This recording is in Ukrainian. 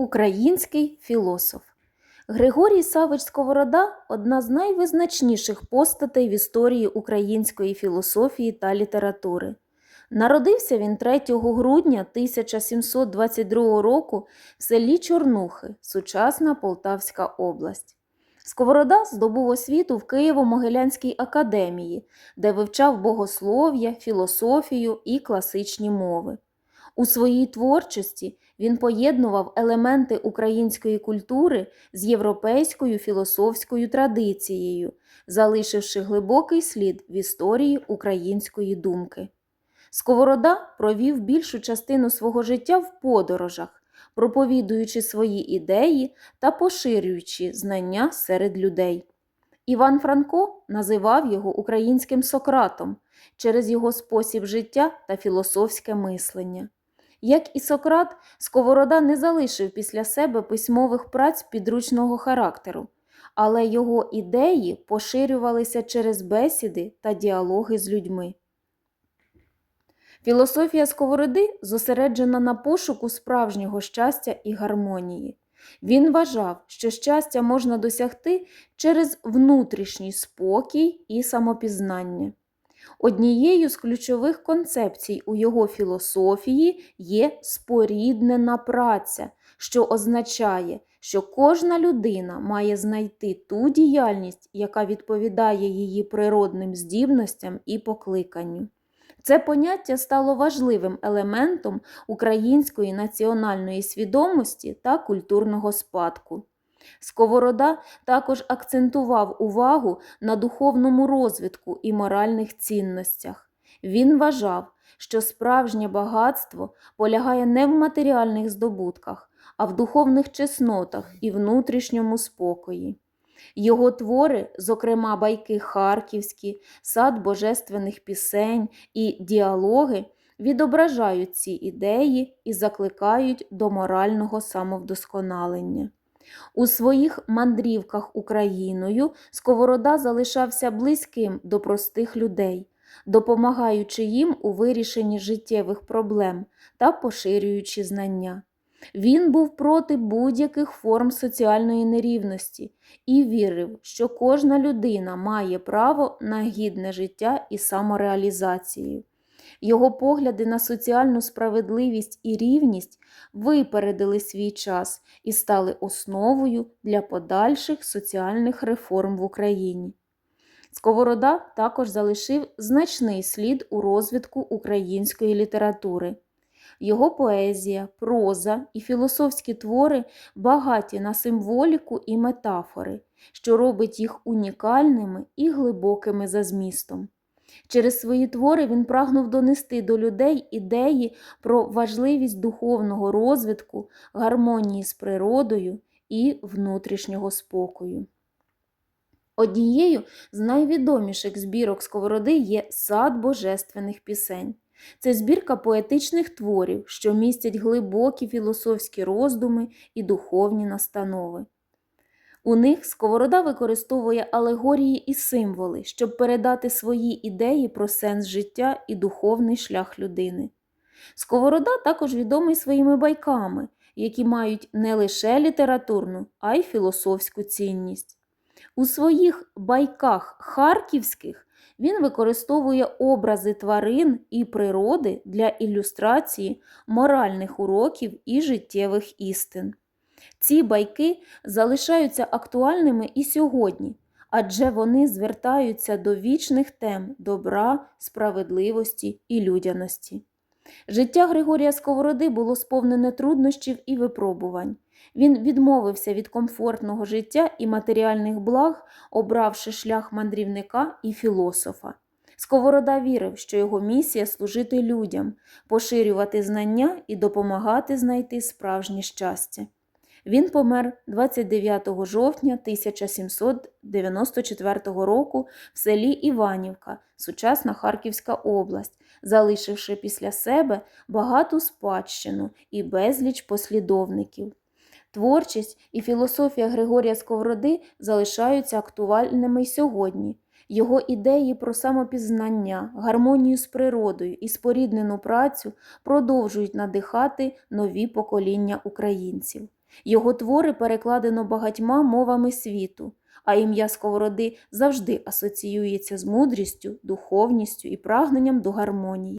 Український філософ Григорій Савич Сковорода одна з найвизначніших постатей в історії української філософії та літератури. Народився він 3 грудня 1722 року в селі Чорнухи, сучасна Полтавська область. Сковорода здобув освіту в Києво-Могилянській академії, де вивчав богослов'я, філософію і класичні мови. У своїй творчості він поєднував елементи української культури з європейською філософською традицією, залишивши глибокий слід в історії української думки. Сковорода провів більшу частину свого життя в подорожах, проповідуючи свої ідеї та поширюючи знання серед людей. Іван Франко називав його українським Сократом через його спосіб життя та філософське мислення. Як і Сократ, Сковорода не залишив після себе письмових праць підручного характеру, але його ідеї поширювалися через бесіди та діалоги з людьми. Філософія Сковороди зосереджена на пошуку справжнього щастя і гармонії. Він вважав, що щастя можна досягти через внутрішній спокій і самопізнання. Однією з ключових концепцій у його філософії є споріднена праця, що означає, що кожна людина має знайти ту діяльність, яка відповідає її природним здібностям і покликанню. Це поняття стало важливим елементом української національної свідомості та культурного спадку. Сковорода також акцентував увагу на духовному розвитку і моральних цінностях. Він вважав, що справжнє багатство полягає не в матеріальних здобутках, а в духовних чеснотах і внутрішньому спокої. Його твори, зокрема байки харківські, сад божественних пісень і діалоги, відображають ці ідеї і закликають до морального самовдосконалення. У своїх мандрівках Україною Сковорода залишався близьким до простих людей, допомагаючи їм у вирішенні життєвих проблем та поширюючи знання. Він був проти будь-яких форм соціальної нерівності і вірив, що кожна людина має право на гідне життя і самореалізацію. Його погляди на соціальну справедливість і рівність випередили свій час і стали основою для подальших соціальних реформ в Україні. Сковорода також залишив значний слід у розвитку української літератури. Його поезія, проза і філософські твори багаті на символіку і метафори, що робить їх унікальними і глибокими за змістом. Через свої твори він прагнув донести до людей ідеї про важливість духовного розвитку, гармонії з природою і внутрішнього спокою. Однією з найвідоміших збірок Сковороди є Сад божественних пісень. Це збірка поетичних творів, що містять глибокі філософські роздуми і духовні настанови. У них Сковорода використовує алегорії і символи, щоб передати свої ідеї про сенс життя і духовний шлях людини. Сковорода також відомий своїми байками, які мають не лише літературну, а й філософську цінність. У своїх байках харківських він використовує образи тварин і природи для ілюстрації моральних уроків і життєвих істин. Ці байки залишаються актуальними і сьогодні, адже вони звертаються до вічних тем добра, справедливості і людяності. Життя Григорія Сковороди було сповнене труднощів і випробувань. Він відмовився від комфортного життя і матеріальних благ, обравши шлях мандрівника і філософа. Сковорода вірив, що його місія служити людям, поширювати знання і допомагати знайти справжнє щастя. Він помер 29 жовтня 1794 року в селі Іванівка, сучасна Харківська область, залишивши після себе багату спадщину і безліч послідовників. Творчість і філософія Григорія Сковороди залишаються актуальними й сьогодні. Його ідеї про самопізнання, гармонію з природою і споріднену працю продовжують надихати нові покоління українців. Його твори перекладено багатьма мовами світу, а ім'я Сковороди завжди асоціюється з мудрістю, духовністю і прагненням до гармонії.